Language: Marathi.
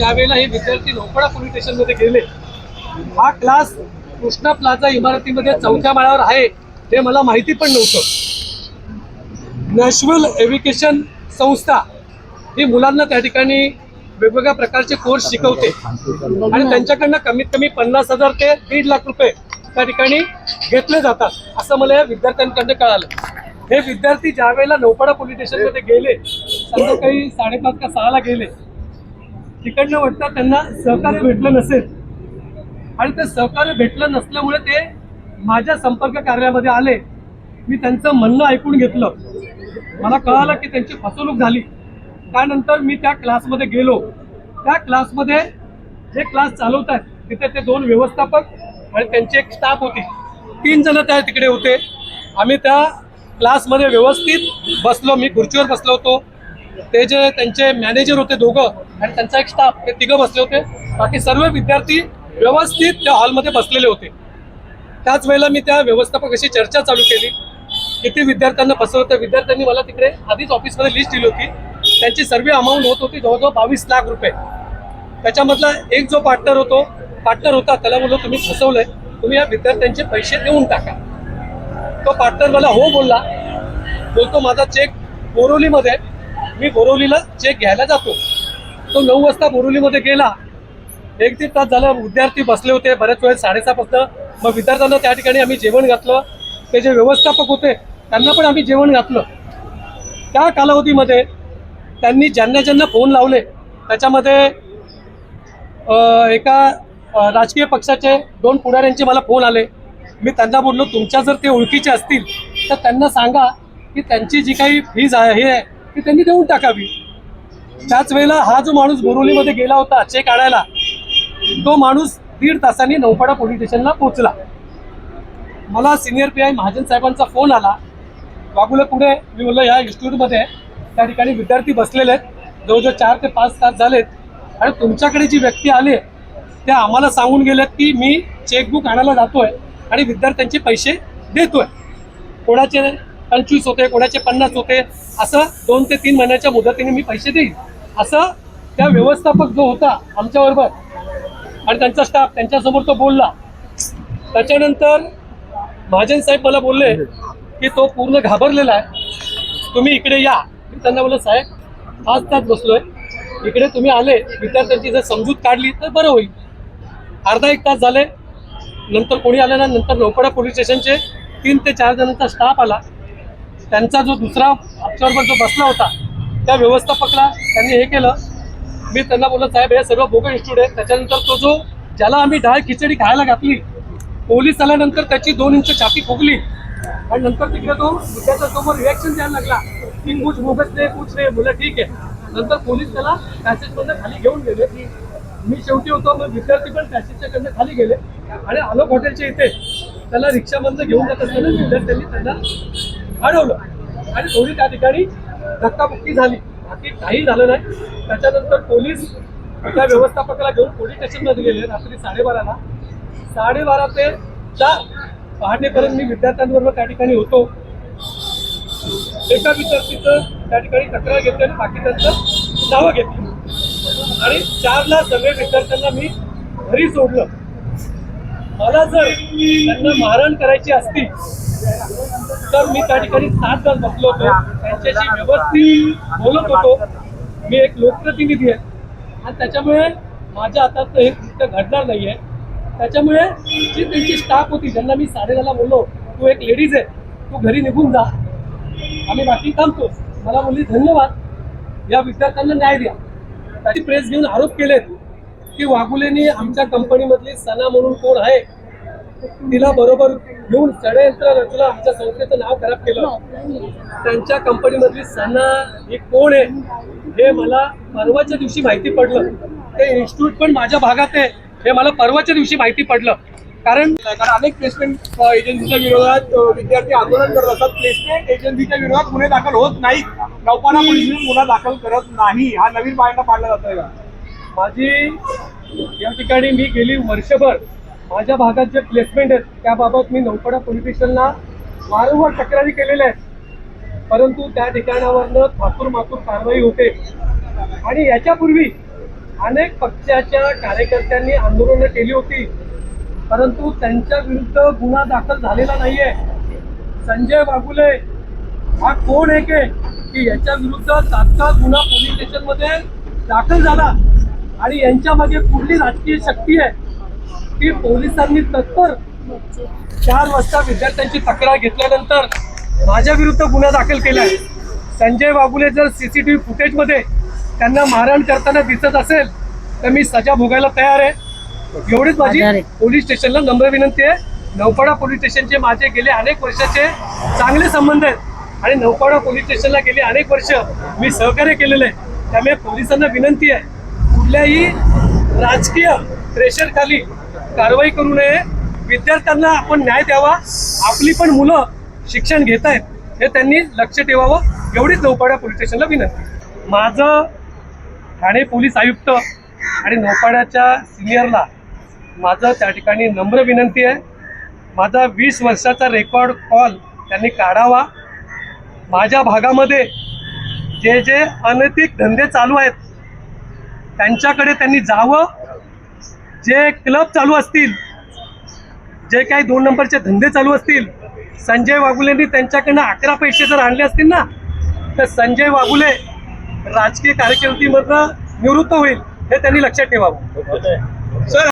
त्यावेळेला हे विद्यार्थी लोकडा पोलीस स्टेशनमध्ये गेले. हा क्लास कृष्णा प्लाझा इमारतीमध्ये चौथ्या माळ्यावर आहे हे मला माहिती पण नव्हतं. नॅशनल एज्युकेशन संस्था ही मुलांना त्या ठिकाणी वेगवेगळ्या प्रकारचे कोर्स शिकवते. आणि त्यांच्याकडनं कमीत कमी पन्नास हजार ते दीड लाख रुपये त्या ठिकाणी घेतले जातात असं मला या विद्यार्थ्यांकडनं कळालं. हे विद्यार्थी ज्या वेळेला नौपाडा पोलीस स्टेशनमध्ये गेले संध्याकाळी साडेपाच का सहाला गेले तिकडनं वाटतं त्यांना सहकार्य भेटलं नसेल. आणि ते सहकार्य भेटलं नसल्यामुळे ते माझ्या संपर्क कार्यामध्ये आले. मी त्यांचं म्हणणं ऐकून घेतलं. मला कळालं की त्यांची फसवणूक झाली. त्यानंतर मी त्या क्लासमध्ये गेलो. त्या क्लासमध्ये जे क्लास चालवत आहेत तिथे ते दोन व्यवस्थापक आणि त्यांची एक स्टाफ होती. तीन जण त्या तिकडे होते. आम्ही त्या क्लासमध्ये व्यवस्थित बसलो. मी खुर्चीवर बसलो होतो. ते जे त्यांचे मॅनेजर होते दोघं आणि त्यांचा एक स्टाफ ते तिघं बसले होते. बाकी सर्व विद्यार्थी व्यवस्थित त्या हॉलमध्ये बसलेले होते. त्याच वेळेला मी त्या व्यवस्थापकाशी चर्चा चालू केली. किती विद्यार्थ्यांना फसवतं विद्यार्थ्यांनी मला तिकडे आधीच ऑफिसमध्ये लिस्ट दिली होती. त्यांची सर्व अमाऊंट होत होती जवळजवळ बावीस लाख रुपये. त्याच्यामधला एक जो पार्टनर होतो पार्टनर होता त्याला बोललो तुम्ही फसवलंय. तुम्ही या विद्यार्थ्यांचे पैसे देऊन टाका. तो पार्टनर मला हो बोलला. बोलतो माझा चेक बोरोलीमध्ये आहे. मी बोरवलीला चेक घ्यायला जातो. तो नऊ वाजता बोरवलीमध्ये गेला. एक दीड तास झाला विद्यार्थी बसले होते. बऱ्याच वेळेस साडेसहा मग विद्यार्थ्यांना त्या ठिकाणी आम्ही जेवण घातलं. ते जे व्यवस्थापक होते त्यांना पण आम्ही जेवण घातलं. त्या कालावधीमध्ये त्यांनी ज्यांना ज्यांना फोन लावले त्याच्यामध्ये एका राजकीय पक्षाचे दोन पुढाऱ्यांचे मला फोन आले. मी त्यांना बोललो तुमच्या जर ते ओळखीचे असतील तर त्यांना सांगा की त्यांची जी काही फीज आहे हे आहे ती त्यांनी देऊन टाकावी. त्याच वेळेला हा जो माणूस बोरोलीमध्ये गेला होता चेक आणायला तो माणूस दीड तासांनी नौपाडा पोलीस स्टेशनला पोहोचला. मला सिनियर पी आय महाजन साहेबांचा फोन आला. बाबूला पुढे मी बोललो ह्या इन्स्टिट्यूटमध्ये त्या ठिकाणी विद्यार्थी बसलेले आहेत. जवळजवळ चार ते पाच तास झालेत. आणि तुमच्याकडे जी व्यक्ती आली त्या आम्हाला सांगून गेल्यात की मी चेकबुक आणायला जातोय आणि विद्यार्थ्यांचे पैसे देतोय. कोणाचे? पंचवीस होते कोणाचे पन्नास होते असं दोन ते तीन महिन्याच्या मुदतीने मी पैसे देईन. असं त्या व्यवस्थापक जो होता आमच्याबरोबर आणि त्यांचा स्टाफ त्यांच्यासमोर तो बोलला. त्याच्यानंतर महाजन साहेब मला बोलले की तो पूर्ण घाबरलेला आहे. तुम्ही इकडे या. मी त्यांना बोललो साहेब आज त्यात बसलोय. इकडे तुम्ही आले विद्यार्थ्यांची जर समजूत काढली तर बरं होईल. अर्धा एक तास झाले. नंतर कोणी आले ना नंतर नौकडा पोलीस स्टेशनचे तीन ते चार जणांचा स्टाफ आला. त्यांचा जो दुसरा आमच्याबरोबर जो बसला होता त्या व्यवस्थापकला त्यांनी हे केलं. मी त्यांना बोललो साहेब हे सगळं बोगन इन्स्टिट्यूट आहे. त्याच्यानंतर तो जो ज्याला आम्ही डाळ खिचडी खायला घातली पोलीस आल्यानंतर त्याची दोन इंच छाती फुगली. आणि नंतर तिकडे तो समोर रिॲक्शन द्यायला लागला. की कुछ बोगस नाही कुछ नाही बोला ठीक आहे. नंतर पोलीस त्याला पॅसेजमधनं खाली घेऊन गेले. मी शेवटी होतो मग विद्यार्थी पण पॅसेजच्या कडनं खाली गेले. आणि आलोक हॉटेलच्या इथे त्याला रिक्षामधनं घेऊन जात असताना विद्यार्थ्यांनी त्यांना अडवलं आणि थोडी त्या ठिकाणी धक्काबुक्की झाली. बाकी काही झालं नाही. त्याच्यानंतर पोलीस त्या व्यवस्थापकाला घेऊन पोलीस स्टेशनमध्ये गेले. रात्री साडेबाराला. साडेबारा ते चार पहाटेपर्यंत मी विद्यार्थ्यांबरोबर त्या ठिकाणी होतो. एका विद्यार्थीचं त्या ठिकाणी तक्रार घेतली आणि बाकी त्यांचं नावं घेतली. आणि चारला सगळे विद्यार्थ्यांना मी घरी सोडलं. मला जर त्यांना मारहाण करायची असती तर मी त्या ठिकाणी सात तास बसलो होतो. त्यांच्याशी व्यवस्थित बोलत होतो. मी एक लोकप्रतिनिधी आहे. आणि त्याच्यामुळे माझ्या हातात हे कृत्य घडणार नाही आहे त्याच्यामुळे जी त्यांची स्टाफ होती ज्यांना मी साडेदहाला बोललो तू एक लेडीज आहे. तू घरी निघून जा. आम्ही बाकी थांबतो. मला बोलली धन्यवाद. या विद्यार्थ्यांना न्याय द्या. त्याची प्रेस घेऊन आरोप केलेत की वाघुलेनी आमच्या कंपनीमधली सना म्हणून कोण आहे? तिला बरोबर घेऊन षडयंत्र रचलं आमच्या संस्थेचं नाव खराब केलं. त्यांच्या कंपनीमधली सना ही कोण आहे हे मला परवाच्या दिवशी माहिती पडलं. ते इन्स्टिट्यूट पण माझ्या भागात आहे हे मला परवाच्या दिवशी माहिती पडलं. कारण कारण अनेक प्लेसमेंट एजन्सीच्या विरोधात विद्यार्थी आंदोलन करत असतात. प्लेसमेंट एजन्सीच्या विरोधात गुन्हे दाखल होत नाहीत. नौपाना पोलिसांनी गुन्हा दाखल करत नाही. हा नवीन पायंडा पाडला जातोय. का माझी या ठिकाणी मी गेली वर्षभर. माझ्या भागात जे प्लेसमेंट आहेत त्याबाबत मी नौकडा पोलीस स्टेशनला वारंवार तक्रारी केलेल्या आहेत. परंतु त्या ठिकाणावरनं थातूर मातूर कारवाई होते. आणि याच्यापूर्वी अनेक पक्षाच्या कार्यकर्त्यांनी आंदोलनं केली होती. परंतु त्यांच्या विरुद्ध गुन्हा दाखल झालेला नाहीये. संजय बाबुले हा कोण आहे की याच्या विरुद्ध तात्काळ गुन्हा पोलीस स्टेशनमध्ये दाखल झाला. आणि यांच्या मागे कुठली राजकीय शक्ती आहे? की पोलिसांनी तत्पर चार वाजता विद्यार्थ्यांची तक्रार घेतल्यानंतर माझ्या विरुद्ध गुन्हा दाखल केला आहे. संजय बाबुले जर सीसीटीव्ही फुटेजमध्ये त्यांना मारहाण करताना दिसत असेल तर मी सजा भोगायला तयार आहे. एवढीच माझी. पोलीस स्टेशनला नम्र विनंती आहे. नौपाडा पोलीस स्टेशनचे माझे गेले अनेक वर्षाचे चांगले संबंध आहेत. आणि नौपाडा पोलीस स्टेशनला गेले अनेक वर्ष मी सहकार्य केलेलं आहे. त्यामुळे पोलिसांना विनंती आहे कुठल्याही राजकीय प्रेशर खाली कारवाई करू नये. विद्यार्थ्यांना आपण न्याय द्यावा. आपली पण मुलं शिक्षण घेत आहेत हे त्यांनी लक्ष ठेवावं. एवढीच नौपाड्या पोलीस स्टेशनला विनंती. माझं ठाणे पोलीस आयुक्त आणि नौपाड्याच्या सिनियरला माझं त्या ठिकाणी नम्र विनंती आहे. माझा वीस वर्षाचा रेकॉर्ड कॉल त्यांनी काढावा. माझ्या भागामध्ये जे जे अनैतिक धंदे चालू आहेत त्यांच्याकडे त्यांनी जावं. जे क्लब चालू असतील जे काही दोन नंबरचे धंदे चालू असतील संजय वाघुलेंनी त्यांच्याकडनं अकरा पैसे जर आणले असतील ना तर संजय वाघुले राजकीय कारकिर्दीमधनं निवृत्त होईल हे त्यांनी लक्षात ठेवावं. सर